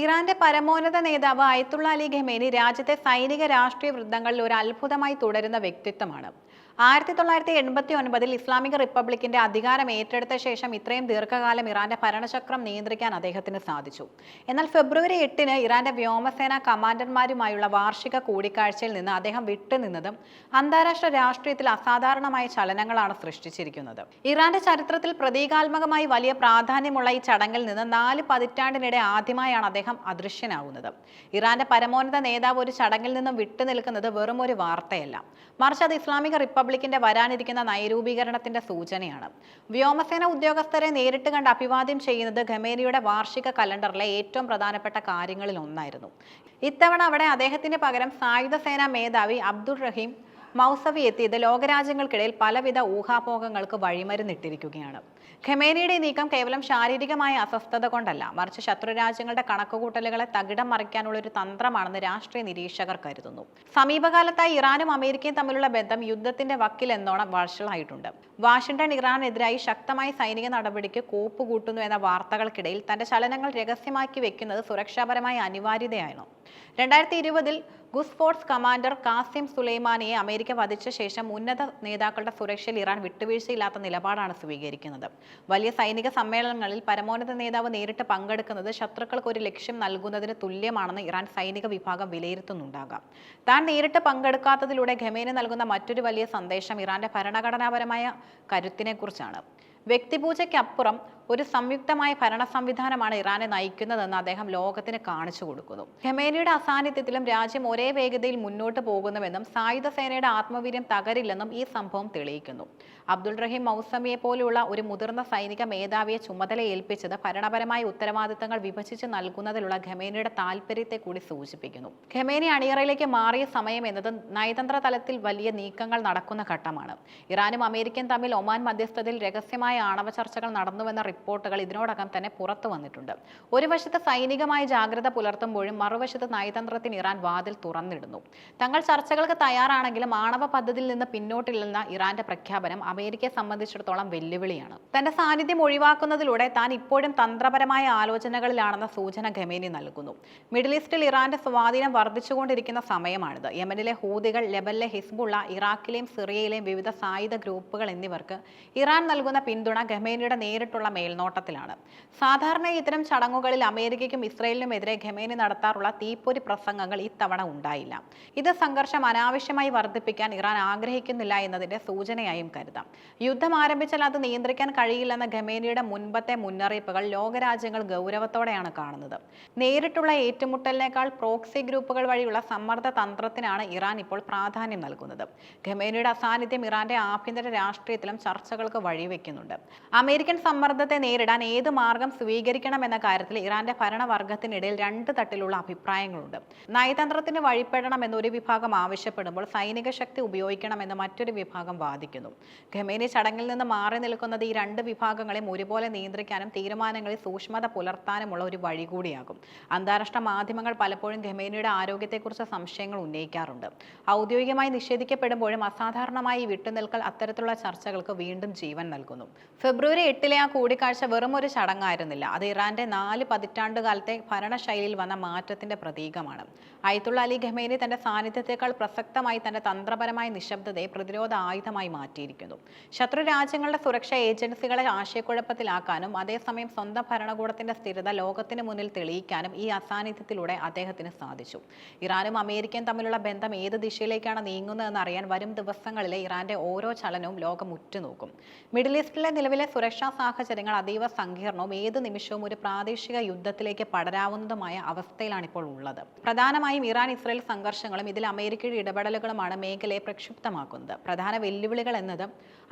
ഇറാന്റെ പരമോന്നത നേതാവ് അയത്തുള്ള അലി ഖമേനി രാജ്യത്തെ സൈനിക രാഷ്ട്രീയ വൃത്തങ്ങളിൽ ഒരു അത്ഭുതമായി തുടരുന്ന വ്യക്തിത്വമാണ്. ആയിരത്തി തൊള്ളായിരത്തി എൺപത്തി ഒൻപതിൽ ഇസ്ലാമിക റിപ്പബ്ലിക്കിന്റെ അധികാരം ഏറ്റെടുത്ത ശേഷം ഇത്രയും ദീർഘകാലം ഇറാന്റെ ഭരണചക്രം നിയന്ത്രിക്കാൻ അദ്ദേഹത്തിന് സാധിച്ചു. എന്നാൽ ഫെബ്രുവരി എട്ടിന് ഇറാന്റെ വ്യോമസേന കമാൻഡർമാരുമായുള്ള വാർഷിക കൂടിക്കാഴ്ചയിൽ നിന്ന് അദ്ദേഹം വിട്ടുനിന്നതും അന്താരാഷ്ട്ര രാഷ്ട്രീയത്തിൽ അസാധാരണമായ ചലനങ്ങളാണ് സൃഷ്ടിച്ചിരിക്കുന്നത്. ഇറാന്റെ ചരിത്രത്തിൽ പ്രതീകാത്മകമായി വലിയ പ്രാധാന്യമുള്ള ഈ ചടങ്ങിൽ നിന്ന് നാല് പതിറ്റാണ്ടിനിടെ ആദ്യമായാണ് അദ്ദേഹം അദൃശ്യനാകുന്നത് ഇറാന്റെ പരമോന്നത നേതാവ് ഒരു ചടങ്ങിൽ നിന്നും വിട്ടുനിൽക്കുന്നത് വെറും ഒരു വാർത്തയല്ല. മറിച്ച് അത് ഇസ്ലാമിക റിപ്പബ്ലിക്കിന്റെ വരാനിരിക്കുന്ന നയരൂപീകരണത്തിന്റെ സൂചനയാണ്. വ്യോമസേന ഉദ്യോഗസ്ഥരെ നേരിട്ട് കണ്ട് അഭിവാദ്യം ചെയ്യുന്നത് ഖമേനിയുടെ വാർഷിക കലണ്ടറിലെ ഏറ്റവും പ്രധാനപ്പെട്ട കാര്യങ്ങളിൽ ഒന്നായിരുന്നു. ഇത്തവണ അവിടെ അദ്ദേഹത്തിന് പകരം സായുധ സേനാ മേധാവി അബ്ദുൾ റഹീം മൗസവി എത്തിയത് ലോകരാജ്യങ്ങൾക്കിടയിൽ പലവിധ ഊഹാപോഹങ്ങൾക്ക് വഴിമരുന്നിട്ടിരിക്കുകയാണ്. ഖമേനിയുടെ നീക്കം കേവലം ശാരീരികമായ അസ്വസ്ഥത കൊണ്ടല്ല. മറിച്ച് ശത്രുരാജ്യങ്ങളുടെ കണക്കുകൂട്ടലുകളെ തകിടം മറിക്കാനുള്ള ഒരു തന്ത്രമാണെന്ന് രാഷ്ട്രീയ നിരീക്ഷകർ കരുതുന്നു. സമീപകാലത്തായി ഇറാനും അമേരിക്കയും തമ്മിലുള്ള ബന്ധം യുദ്ധത്തിന്റെ വക്കിൽ എന്നോണം വഷളായിട്ടുണ്ട്. വാഷിംഗ്ടൺ ഇറാനെതിരായി ശക്തമായ സൈനിക നടപടിക്ക് കൂപ്പുകൂട്ടുന്നു എന്ന വാർത്തകൾക്കിടയിൽ തന്റെ ചലനങ്ങൾ രഹസ്യമാക്കി വെക്കുന്നത് സുരക്ഷാപരമായ അനിവാര്യതയാണ് രണ്ടായിരത്തി ഇരുപതിൽ ഗുസ്ഫോർട്സ് കമാൻഡർ കാസിം സുലൈമാനിയെ അമേരിക്ക വധിച്ച ശേഷം ഉന്നത നേതാക്കളുടെ സുരക്ഷയിൽ ഇറാൻ വിട്ടുവീഴ്ചയില്ലാത്ത നിലപാടാണ് സ്വീകരിക്കുന്നത്. വലിയ സൈനിക സമ്മേളനങ്ങളിൽ പരമോന്നത നേതാവ് നേരിട്ട് പങ്കെടുക്കുന്നത് ശത്രുക്കൾക്ക് ഒരു ലക്ഷ്യം നൽകുന്നതിന് തുല്യമാണെന്ന് ഇറാൻ സൈനിക വിഭാഗം വിലയിരുത്തുന്നുണ്ടാകാം. താൻ നേരിട്ട് പങ്കെടുക്കാത്തതിലൂടെ ഖമേനി നൽകുന്ന മറ്റൊരു വലിയ സന്ദേശം ഇറാന്റെ ഭരണഘടനാപരമായ കരുത്തിനെക്കുറിച്ചാണ്. വ്യക്തിപൂജയ്ക്കപ്പുറം ഒരു സംയുക്തമായ ഭരണ സംവിധാനമാണ് ഇറാനെ നയിക്കുന്നതെന്ന് അദ്ദേഹം ലോകത്തിന് കാണിച്ചു കൊടുക്കുന്നു. ഖമേനിയുടെ അസാന്നിധ്യത്തിലും രാജ്യം ഒരേ വേഗതയിൽ മുന്നോട്ട് പോകുന്നുവെന്നും സായുധ സേനയുടെ ആത്മവീര്യം തകരില്ലെന്നും ഈ സംഭവം തെളിയിക്കുന്നു. അബ്ദുൾ റഹീം മൗസമിയെ പോലെയുള്ള ഒരു മുതിർന്ന സൈനിക മേധാവിയെ ചുമതല ഏൽപ്പിച്ചത് ഭരണപരമായ ഉത്തരവാദിത്തങ്ങൾ വിഭജിച്ച് നൽകുന്നതിലുള്ള ഖമേനിയുടെ താല്പര്യത്തെ കൂടി സൂചിപ്പിക്കുന്നു. ഖമേനി അണിയറയിലേക്ക് മാറിയ സമയം എന്നത് നയതന്ത്ര തലത്തിൽ വലിയ നീക്കങ്ങൾ നടക്കുന്ന ഘട്ടമാണ്. ഇറാനും അമേരിക്കയും തമ്മിൽ ഒമാൻ മധ്യസ്ഥതയിൽ രഹസ്യമായ ആണവ ചർച്ചകൾ നടന്നുവെന്ന റിപ്പോർട്ടുകൾ ഇതിനോടകം തന്നെ പുറത്തു വന്നിട്ടുണ്ട്. ഒരു വശത്ത് സൈനികമായ ജാഗ്രത പുലർത്തുമ്പോഴും മറുവശത്ത് നയതന്ത്രത്തിന് ഇറാൻ വാതിൽ തുറന്നിടുന്നു. തങ്ങൾ ചർച്ചകൾക്ക് തയ്യാറാണെങ്കിലും ആണവ പദ്ധതിയിൽ നിന്ന് പിന്നോട്ടില്ലെന്ന ഇറാന്റെ പ്രഖ്യാപനം അമേരിക്കയെ സംബന്ധിച്ചിടത്തോളം വെല്ലുവിളിയാണ്. തന്റെ സാന്നിധ്യം ഒഴിവാക്കുന്നതിലൂടെ താൻ ഇപ്പോഴും തന്ത്രപരമായ ആലോചനകളിലാണെന്ന സൂചന ഖമേനി നൽകുന്നു. മിഡിൽ ഈസ്റ്റിൽ ഇറാന്റെ സ്വാധീനം വർദ്ധിച്ചുകൊണ്ടിരിക്കുന്ന സമയമാണിത്. യമനിലെ ഹൂതികൾ ലെബനിലെ ഹിസ്ബുള്ള ഇറാഖിലെയും സിറിയയിലെയും വിവിധ സായുധ ഗ്രൂപ്പുകൾ എന്നിവർക്ക് ഇറാൻ നൽകുന്ന പിന്തുണ ഖമേനിയുടെ നേരിട്ടുള്ള മേൽനോട്ടത്തിലാണ്. സാധാരണ ഇത്തരം ചടങ്ങുകളിൽ അമേരിക്കയ്ക്കും ഇസ്രയേലിനുമെതിരെ ഖമേനി നടത്താറുള്ള തീപ്പൊരി പ്രസംഗങ്ങൾ ഇത്തവണ ഉണ്ടായില്ല. ഇത് സംഘർഷം അനാവശ്യമായി വർദ്ധിപ്പിക്കാൻ ഇറാൻ ആഗ്രഹിക്കുന്നില്ല എന്നതിന്റെ സൂചനയായും കരുതാം. യുദ്ധം ആരംഭിച്ചാൽ അത് നിയന്ത്രിക്കാൻ കഴിയില്ലെന്ന ഖമേനിയുടെ മുൻപത്തെ മുന്നറിയിപ്പുകൾ ലോകരാജ്യങ്ങൾ ഗൗരവത്തോടെയാണ് കാണുന്നത്. നേരിട്ടുള്ള ഏറ്റുമുട്ടലിനേക്കാൾ പ്രോക്സി ഗ്രൂപ്പുകൾ വഴിയുള്ള സമ്മർദ്ദ തന്ത്രത്തിനാണ് ഇറാൻ ഇപ്പോൾ പ്രാധാന്യം നൽകുന്നത്. ഖമേനിയുടെ അസാന്നിധ്യം ഇറാന്റെ ആഭ്യന്തര രാഷ്ട്രീയത്തിലും ചർച്ചകൾക്ക് വഴിവെക്കുന്നുണ്ട്. അമേരിക്കൻ സമ്മർദ്ദത്തെ നേരിടാൻ ഏത് മാർഗം സ്വീകരിക്കണം എന്ന കാര്യത്തിൽ ഇറാന്റെ ഭരണവർഗത്തിനിടയിൽ രണ്ട് തട്ടിലുള്ള അഭിപ്രായങ്ങളുണ്ട്. നയതന്ത്രത്തിന് വഴിപ്പെടണം എന്നൊരു വിഭാഗം ആവശ്യപ്പെടുമ്പോൾ സൈനിക ശക്തി ഉപയോഗിക്കണമെന്ന് മറ്റൊരു വിഭാഗം വാദിക്കുന്നു. ഖമേനി ചടങ്ങിൽ നിന്ന് മാറി നിൽക്കുന്നത് ഈ രണ്ട് വിഭാഗങ്ങളെയും ഒരുപോലെ നിയന്ത്രിക്കാനും തീരുമാനങ്ങളിൽ സൂക്ഷ്മത പുലർത്താനുമുള്ള ഒരു വഴി കൂടിയാകും. അന്താരാഷ്ട്ര മാധ്യമങ്ങൾ പലപ്പോഴും ഖമേനിയുടെ ആരോഗ്യത്തെക്കുറിച്ച് സംശയങ്ങൾ ഉന്നയിക്കാറുണ്ട്. ഔദ്യോഗികമായി നിഷേധിക്കപ്പെടുമ്പോഴും അസാധാരണമായി വിട്ടുനിൽക്കൽ അത്തരത്തിലുള്ള ചർച്ചകൾക്ക് വീണ്ടും ജീവൻ നൽകുന്നു. ഫെബ്രുവരി എട്ടിലെ ആ കൂടിക്കാഴ്ച വെറും ഒരു ചടങ്ങായിരുന്നില്ല. അത് ഇറാന്റെ നാല് പതിറ്റാണ്ട് കാലത്തെ ഭരണശൈലിയിൽ വന്ന മാറ്റത്തിന്റെ പ്രതീകമാണ്. അയത്തുള്ള അലി ഖമേനി തന്റെ സാന്നിധ്യത്തെക്കാൾ പ്രസക്തമായി തന്റെ തന്ത്രപരമായ നിശബ്ദതയെ പ്രതിരോധ ആയുധമായി മാറ്റിയിരിക്കുന്നു. ശത്രു രാജ്യങ്ങളുടെ സുരക്ഷാ ഏജൻസികളെ ആശയക്കുഴപ്പത്തിലാക്കാനും അതേസമയം സ്വന്തം ഭരണകൂടത്തിന്റെ സ്ഥിരത ലോകത്തിന് മുന്നിൽ തെളിയിക്കാനും ഈ അസാന്നിധ്യത്തിലൂടെ അദ്ദേഹത്തിന് സാധിച്ചു. ഇറാനും അമേരിക്കയും തമ്മിലുള്ള ബന്ധം ഏത് ദിശയിലേക്കാണ് നീങ്ങുന്നതെന്ന് അറിയാൻ വരും ദിവസങ്ങളിലെ ഇറാന്റെ ഓരോ ചലനവും ലോകം ഉറ്റുനോക്കും. മിഡിൽ ഈസ്റ്റിലെ നിലവിലെ സുരക്ഷാ സാഹചര്യങ്ങൾ അതീവ സങ്കീർണവും ഏത് നിമിഷവും ഒരു പ്രാദേശിക യുദ്ധത്തിലേക്ക് പടരാവുന്നതുമായ അവസ്ഥയിലാണ് ഇപ്പോൾ ഉള്ളത്. പ്രധാനമായും ഇറാൻ ഇസ്രയേൽ സംഘർഷങ്ങളും ഇതിൽ അമേരിക്കയുടെ ഇടപെടലുകളുമാണ് മേഖലയെ പ്രക്ഷുബ്ധമാക്കുന്നത്. പ്രധാന വെല്ലുവിളികൾ എന്നത്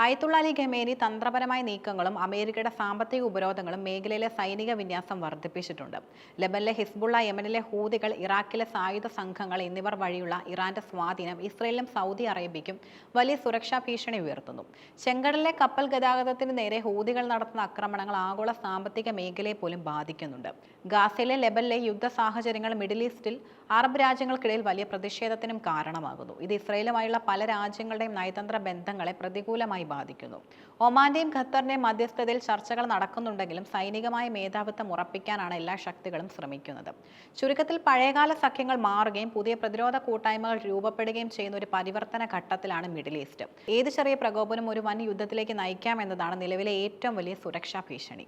അയത്തുള്ള അലി ഖമേനി തന്ത്രപരമായ നീക്കങ്ങളും അമേരിക്കയുടെ സാമ്പത്തിക ഉപരോധങ്ങളും മേഖലയിലെ സൈനിക വിന്യാസം വർദ്ധിപ്പിച്ചിട്ടുണ്ട്. ലബനിലെ ഹിസ്ബുള്ള യമനിലെ ഹൂതികൾ ഇറാഖിലെ സായുധ സംഘങ്ങൾ എന്നിവർ വഴിയുള്ള ഇറാന്റെ സ്വാധീനം ഇസ്രയേലും സൗദി അറേബ്യയ്ക്കും വലിയ സുരക്ഷാ ഭീഷണി ഉയർത്തുന്നു. ചെങ്കടലിലെ കപ്പൽ ഗതാഗതത്തിന് നേരെ ഹൂതികൾ നടത്തുന്ന അക്രമം ആക്രമണങ്ങൾ ആഗോള സാമ്പത്തിക മേഖലയെ പോലും ബാധിക്കുന്നുണ്ട്. ഗാസയിലെ ലെബനിലെ യുദ്ധ സാഹചര്യങ്ങൾ മിഡിൽ ഈസ്റ്റിൽ അറബ് രാജ്യങ്ങൾക്കിടയിൽ വലിയ പ്രതിഷേധത്തിനും കാരണമാകുന്നു. ഇത് ഇസ്രയേലുമായുള്ള പല രാജ്യങ്ങളുടെയും നയതന്ത്ര ബന്ധങ്ങളെ പ്രതികൂലമായി ബാധിക്കുന്നു. ഒമാന്റെയും ഖത്തറിന്റെയും മധ്യസ്ഥതയിൽ ചർച്ചകൾ നടക്കുന്നുണ്ടെങ്കിലും സൈനികമായ മേധാവിത്വം ഉറപ്പിക്കാനാണ് എല്ലാ ശക്തികളും ശ്രമിക്കുന്നത്. ചുരുക്കത്തിൽ പഴയകാല സഖ്യങ്ങൾ മാറുകയും പുതിയ പ്രതിരോധ കൂട്ടായ്മകൾ രൂപപ്പെടുകയും ചെയ്യുന്ന ഒരു പരിവർത്തന ഘട്ടത്തിലാണ് മിഡിൽ ഈസ്റ്റ്. ഏത് ചെറിയ പ്രകോപനം ഒരു വൻ യുദ്ധത്തിലേക്ക് നയിക്കാം എന്നതാണ് നിലവിലെ ഏറ്റവും വലിയ സുരക്ഷാ ഭീഷണി